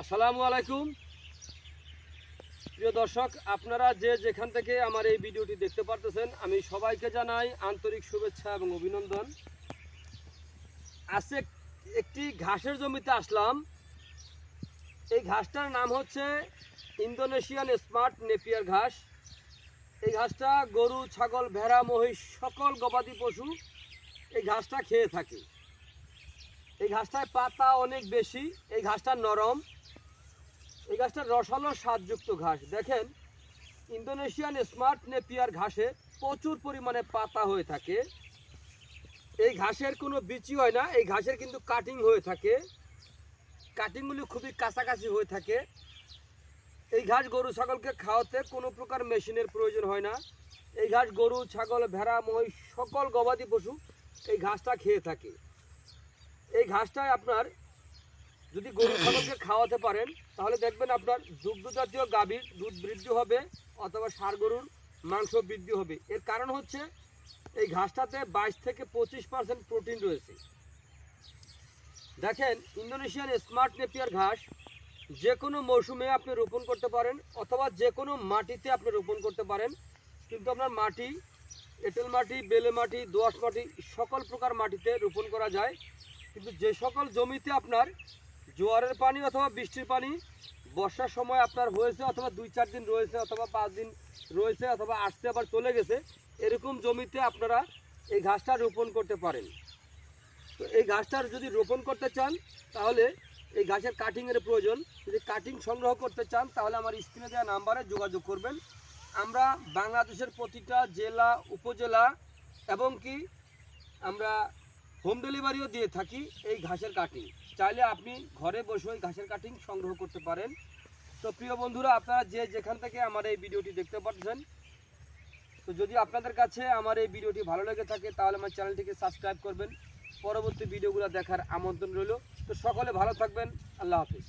আসসালামু আলাইকুম। প্রিয় দর্শক, আপনারা যে যেখান থেকে আমার এই ভিডিওটি দেখতে পারতেছেন, আমি সবাইকে জানাই আন্তরিক শুভেচ্ছা এবং অভিনন্দন। আজকে একটি ঘাসের জমিতে আসলাম। এই ঘাসটার নাম হচ্ছে ইন্দোনেশিয়ান স্মার্ট নেপিয়ার ঘাস। এই ঘাসটা গরু, ছাগল, ভেড়া, মহিষ, সকল গবাদি পশু এই ঘাসটা খেয়ে থাকে। এই ঘাসটায় পাতা অনেক বেশি, এই ঘাসটা নরম। এই ঘাসটা রসালো স্বাদযুক্ত ঘাস। দেখেন, ইন্দোনেশিয়ান স্মার্ট নেপিয়ার ঘাসে প্রচুর পরিমাণে পাতা হয়ে থাকে। এই ঘাসের কোনো বিচি হয় না, এই ঘাসের কিন্তু কাটিং হয়ে থাকে। কাটিংগুলি খুবই কাছাকাছি হয়ে থাকে। এই ঘাস গরু, ছাগলকে খাওয়াতে কোনো প্রকার মেশিনের প্রয়োজন হয় না। এই ঘাস গরু, ছাগল, ভেড়া, মহিষ, সকল গবাদি পশু এই ঘাসটা খেয়ে থাকে। এই ঘাসটায় আপনার যদি গরু ছাগলকে খাওয়াতে পারেন, তাহলে দেখবেন আপনার দুগ্ধ জাতীয় গাভীর দুধ বৃদ্ধি হবে অথবা সার গরুর মাংস বৃদ্ধি হবে। এর কারণ হচ্ছে এই ঘাসটাতে বাইশ থেকে পঁচিশ পার্সেন্ট প্রোটিন রয়েছে। দেখেন ইন্দোনেশিয়ান স্মার্ট নেপিয়ার ঘাস যে কোনো মৌসুমে আপনি রোপণ করতে পারেন অথবা যে কোনো মাটিতে আপনি রোপণ করতে পারেন। কিন্তু আপনার মাটি, এঁটেল মাটি, বেলে মাটি, দোআঁশ মাটি, সকল প্রকার মাটিতে রোপণ করা যায়। কিন্তু যে সকল জমিতে আপনার জোয়ারের পানি অথবা বৃষ্টির পানি বর্ষার সময় আপনার হয়েছে অথবা দুই চার দিন রয়েছে অথবা পাঁচ দিন রয়েছে অথবা আসছে আবার চলে গেছে, এরকম জমিতে আপনারা এই ঘাসটা রোপণ করতে পারেন। তো এই ঘাসটার যদি রোপণ করতে চান, তাহলে এই ঘাসের কাটিংয়ের প্রয়োজন। যদি কাটিং সংগ্রহ করতে চান, তাহলে আমার স্ক্রিনে দেওয়া নাম্বারে যোগাযোগ করবেন। আমরা বাংলাদেশের প্রতিটা জেলা, উপজেলা এবং কি আমরা হোম ডেলিভারিও দিয়ে থাকি এই ঘাসের কাটিং চাইলে আপনি ঘরে বসে ওই ঘাসের কাটিং সংগ্রহ করতে পারেন। তো প্রিয় বন্ধুরা, আপনারা যে যেখান থেকে আমার এই ভিডিওটি দেখতে পাচ্ছেন, তো যদি আপনাদের কাছে আমার এই ভিডিওটি ভালো লেগে থাকে, তাহলে আমার চ্যানেলটিকে সাবস্ক্রাইব করবেন। পরবর্তী ভিডিওগুলো দেখার আমন্ত্রণ রইল। তো সকলে ভালো থাকবেন। আল্লাহ হাফিজ।